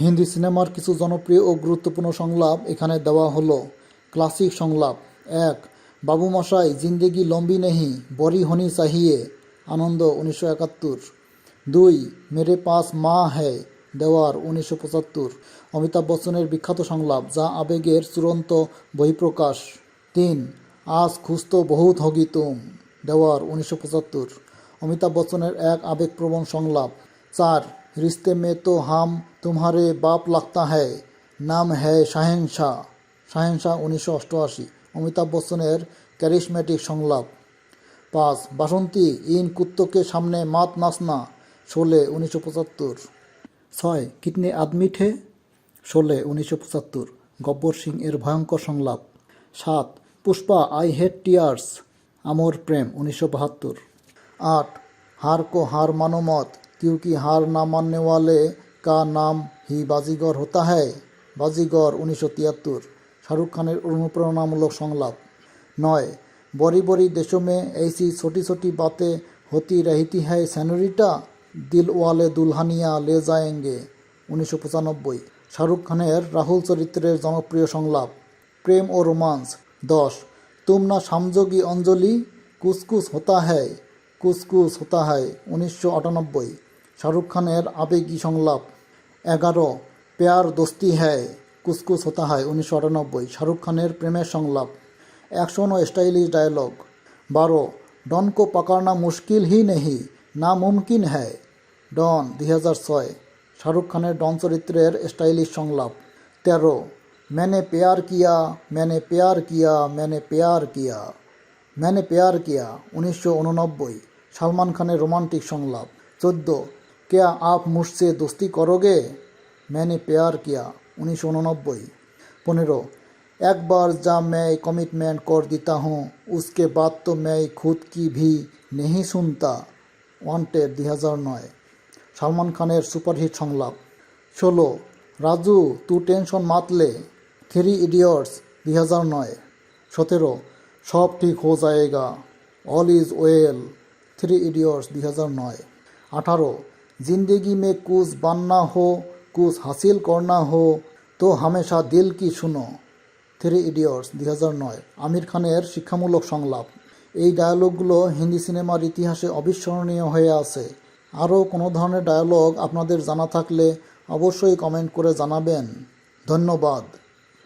হিন্দি সিনেমার কিছু জনপ্রিয় ও গুরুত্বপূর্ণ সংলাপ এখানে দেওয়া হলো। ক্লাসিক সংলাপ। এক, বাবু মশাই, জিন্দেগি লম্বি নেহি বড়ি হনি চাহিয়ে। আনন্দ, উনিশশো একাত্তর। দুই, মেরে পাস মা হ্যায় দেওয়ার, উনিশশো পঁচাত্তর। অমিতাভ বচ্চনের বিখ্যাত সংলাপ, যা আবেগের চূড়ান্ত বহিঃপ্রকাশ। তিন, আজ খুঁজতো বহুত হগি তুম, দেওয়ার, উনিশশো পঁচাত্তর। অমিতাভ বচ্চনের এক আবেগপ্রবণ সংলাপ। চার রিস্তে মে তো হাম তুমহারে বাপ লাগতা হ্যায় নাম হ্যায় শাহেনশাহ শাহেনশাহ উনিশশো অষ্টআশি অমিতাভ বচ্চনের ক্যারিসমেটিক সংলাপ পাঁচ বাসন্তী ইন কুত্তকে সামনে মাত নাচনা শোলে উনিশশো পঁচাত্তর ছয় কিতনে আদমি ঠে শোলে উনিশশো পঁচাত্তর গব্বর সিং এর ভয়ঙ্কর সংলাপ সাত Pushpa I hate tears Amar Prem উনিশশো বাহাত্তর आठ हार को हार मानो मत क्योंकि हार ना मानने वाले का नाम ही बाजीगर होता है बाजीगर উনিশশো তিয়াত্তর শাহরুখ খানের অনুপ্রেরণামূলক সংলাপ নয় बड़ी बड़ी देशों में ऐसी छोटी छोटी बातें होती रहती है सैनोरिटा दिल वाले दुल्हनिया ले जाएंगे উনিশশো পঁচানব্বই শাহরুখ খানের রাহুল চরিত্রের জনপ্রিয় সংলাপ প্রেম ও রোমান্স দশ তুম না সামযোগী অঞ্জলি কুসকুস হতা হ্যায় কুসকুস হতা হয় উনিশশো আটানব্বই শাহরুখ খানের আবেগী সংলাপ এগারো প্যার দোস্তি হ্যায় কুসকুস হতা হয় উনিশশো আটানব্বই শাহরুখ খানের প্রেমের সংলাপ অ্যাকশন ও স্টাইলিশ ডায়লগ বারো ডন কো পাকাড়না মুশকিল হি নেহি না মুমকিন হ্যায় ডন দুই হাজার ছয় শাহরুখ খানের ডন চরিত্রের স্টাইলিশ সংলাপ তেরো मैंने प्यार किया मैंने प्यार किया मैंने प्यार किया मैंने प्यार किया উনিশশো উননব্বই সালমান খানের রোমান্টিক সংলাপ চোদ্দ क्या आप मुझसे दोस्ती करोगे मैंने प्यार किया উনিশশো উননব্বই পনেরো एक बार जब मैं कमिटमेंट कर देता हूँ उसके बाद तो मैं खुद की भी नहीं सुनता ওয়ান্টেড দুই হাজার নয় সালমান খানের সুপারহিট সংলাপ ষোলো রাজু তু টেনশন মাতলে থ্রি ইডিয়টস দুই হাজার নয় সতেরো সব ঠিক হো যায়েগা all is well three idiots দুই হাজার নয় আঠারো জিন্দেগি মে কুছ বান্না হো কুছ হাসিল করনা হো তো হামেশা দিল কি শুনো থ্রি ইডিয়টস দুই হাজার নয় আমির খানের শিক্ষামূলক সংলাপ এই ডায়ালগগুলো হিন্দি সিনেমার ইতিহাসে অবিস্মরণীয় হয়ে আছে। আরও কোনো ধরনের ডায়ালগ আপনাদের জানা থাকলে অবশ্যই কমেন্ট করে জানাবেন। ধন্যবাদ।